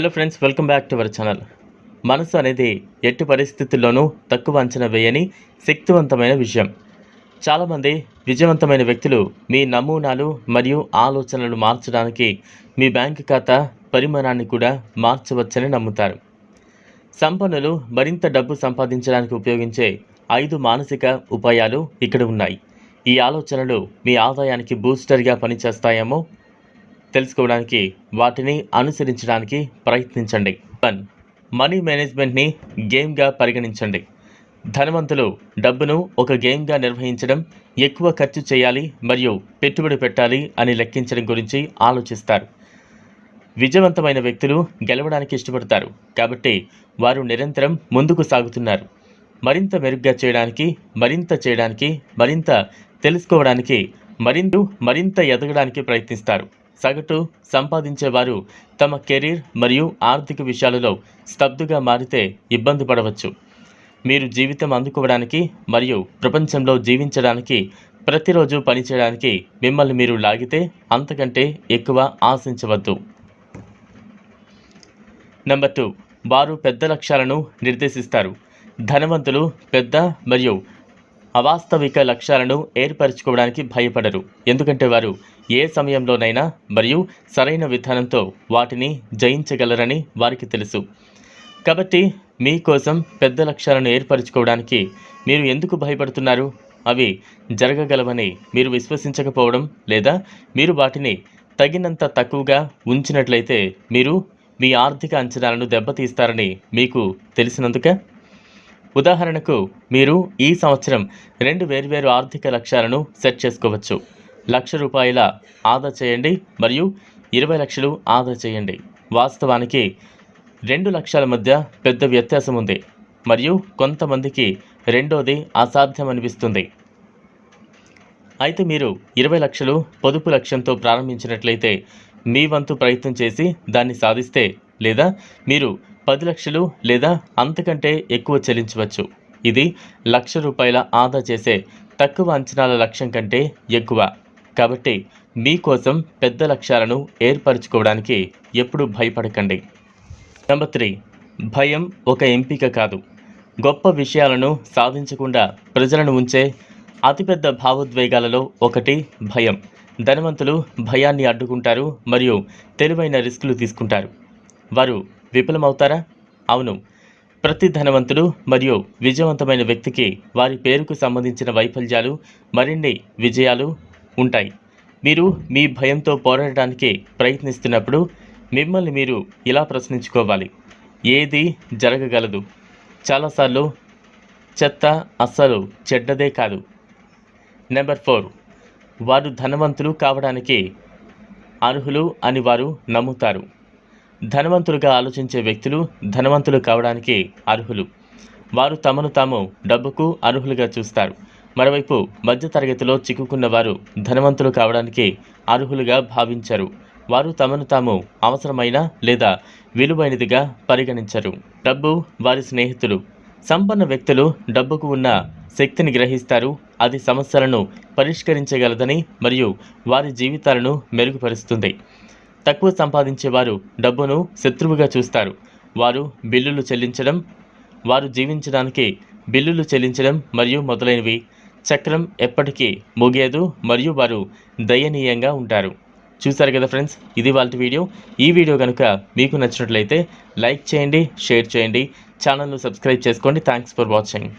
Hello friends welcome back to our channel మనసు అనేది ఎట్టి పరిస్థితుల్లోనూ తక్కువ అంచనా వేయని శక్తివంతమైన విషయం చాలామంది విజయవంతమైన వ్యక్తులు మీ నమూనాలు మరియు ఆలోచనలు మార్చడానికి మీ బ్యాంక్ ఖాతా పరిమాణాన్ని కూడా మార్చవచ్చని నమ్ముతారు. సంపన్నులు మరింత డబ్బు సంపాదించడానికి ఉపయోగించే ఐదు మానసిక ఉపాయాలు ఇక్కడ ఉన్నాయి. ఈ ఆలోచనలు మీ ఆదాయానికి బూస్టర్గా పనిచేస్తాయేమో తెలుసుకోవడానికి వాటిని అనుసరించడానికి ప్రయత్నించండి. వన్ మనీ మేనేజ్మెంట్ని గేమ్గా పరిగణించండి. ధనవంతులు డబ్బును ఒక గేమ్గా నిర్వహించడం ఎక్కువ ఖర్చు చేయాలి మరియు పెట్టుబడి పెట్టాలి అని లెక్కించడం గురించి ఆలోచిస్తారు. విజయవంతమైన వ్యక్తులు గెలవడానికి ఇష్టపడతారు. కాబట్టి వారు నిరంతరం ముందుకు సాగుతున్నారు. మరింత మెరుగ్గా చేయడానికి మరింత చేయడానికి మరింత తెలుసుకోవడానికి మరింత మరింత ఎదగడానికి ప్రయత్నిస్తారు. సగటు సంపాదించేవారు తమ కెరీర్ మరియు ఆర్థిక విషయాలలో స్తబ్దుగా మారితే ఇబ్బంది పడవచ్చు. మీరు జీవితం అందుకోవడానికి మరియు ప్రపంచంలో జీవించడానికి ప్రతిరోజు పనిచేయడానికి మిమ్మల్ని మీరు లాగితే అంతకంటే ఎక్కువ ఆశించవద్దు. నెంబర్ టూ వారు పెద్ద లక్ష్యాలను నిర్దేశిస్తారు. ధనవంతులు పెద్ద మరియు అవాస్తవిక లక్ష్యాలను ఏర్పరచుకోవడానికి భయపడరు. ఎందుకంటే వారు ఏ సమయంలోనైనా మరియు సరైన విధానంతో వాటిని జయించగలరని వారికి తెలుసు. కాబట్టి మీకోసం పెద్ద లక్ష్యాలను ఏర్పరచుకోవడానికి మీరు ఎందుకు భయపడుతున్నారు? అవి జరగగలవని మీరు విశ్వసించకపోవడం లేదా మీరు వాటిని తగినంత తక్కువగా ఉంచినట్లయితే మీరు మీ ఆర్థిక అంచనాలను దెబ్బతీస్తారని మీకు తెలిసినందుక ఉదాహరణకు మీరు ఈ సంవత్సరం రెండు వేర్వేరు ఆర్థిక లక్ష్యాలను సెట్ చేసుకోవచ్చు. లక్ష రూపాయల ఆదా చేయండి మరియు ఇరవై లక్షలు ఆదా చేయండి. వాస్తవానికి రెండు లక్షల మధ్య పెద్ద వ్యత్యాసం ఉంది మరియు కొంతమందికి రెండోది అసాధ్యం అనిపిస్తుంది అయితే మీరు ఇరవై లక్షలు పొదుపు లక్ష్యంతో ప్రారంభించినట్లయితే మీ వంతు ప్రయత్నం చేసి దాన్ని సాధిస్తే లేదా మీరు పది లక్షలు లేదా అంతకంటే ఎక్కువ చెల్లించవచ్చు. ఇది లక్ష రూపాయల ఆదా చేసే తక్కువ అంచనాల లక్ష్యం కంటే ఎక్కువ. కాబట్టి మీకోసం పెద్ద లక్ష్యాలను ఏర్పరచుకోవడానికి ఎప్పుడూ భయపడకండి. నెంబర్ త్రీ భయం ఒక ఎంపిక కాదు. గొప్ప విషయాలను సాధించకుండా ప్రజలను ఉంచే అతిపెద్ద భావోద్వేగాలలో ఒకటి భయం. ధనవంతులు భయాన్ని అడ్డుకుంటారు మరియు తెలివైన రిస్కులు తీసుకుంటారు. వారు విఫలమవుతారా? అవును. ప్రతి ధనవంతుడు మరియు విజయవంతమైన వ్యక్తికి వారి పేరుకు సంబంధించిన వైఫల్యాలు మరిన్ని విజయాలు ఉంటాయి. మీరు మీ భయంతో పోరాడడానికి ప్రయత్నిస్తున్నప్పుడు మిమ్మల్ని మీరు ఇలా ప్రశ్నించుకోవాలి. ఏది జరగగలదు. చాలాసార్లు చెత్త అస్సలు చెడ్డదే కాదు. Number four. వారు ధనవంతులు కావడానికి అర్హులు అని వారు నమ్ముతారు. ధనవంతులుగా ఆలోచించే వ్యక్తులు ధనవంతులు కావడానికి అర్హులు. వారు తమను తాము డబ్బుకు అర్హులుగా చూస్తారు. మరోవైపు మధ్యతరగతిలో చిక్కుకున్న వారు ధనవంతులు కావడానికి అర్హులుగా భావించరు. వారు తమను తాము అవసరమైన లేదా విలువైనదిగా పరిగణించరు. డబ్బు వారి స్నేహితులు. సంపన్న వ్యక్తులు డబ్బుకు ఉన్న శక్తిని గ్రహిస్తారు. అది సమస్యలను పరిష్కరించగలదని మరియు వారి జీవితాలను మెరుగుపరుస్తుంది. తక్కువ సంపాదించేవారు డబ్బును శత్రువుగా చూస్తారు. వారు బిల్లులు చెల్లించడం వారు జీవించడానికి బిల్లులు చెల్లించడం మరియు మొదలైనవి. చక్రం ఎప్పటికీ ముగియదు మరియు వారు దయనీయంగా ఉంటారు. చూసారు కదా ఫ్రెండ్స్? ఇది వాళ్ళ వీడియో. ఈ వీడియో కనుక మీకు నచ్చినట్లయితే లైక్ చేయండి షేర్ చేయండి. ఛానల్ను సబ్స్క్రైబ్ చేసుకోండి. Thanks for watching.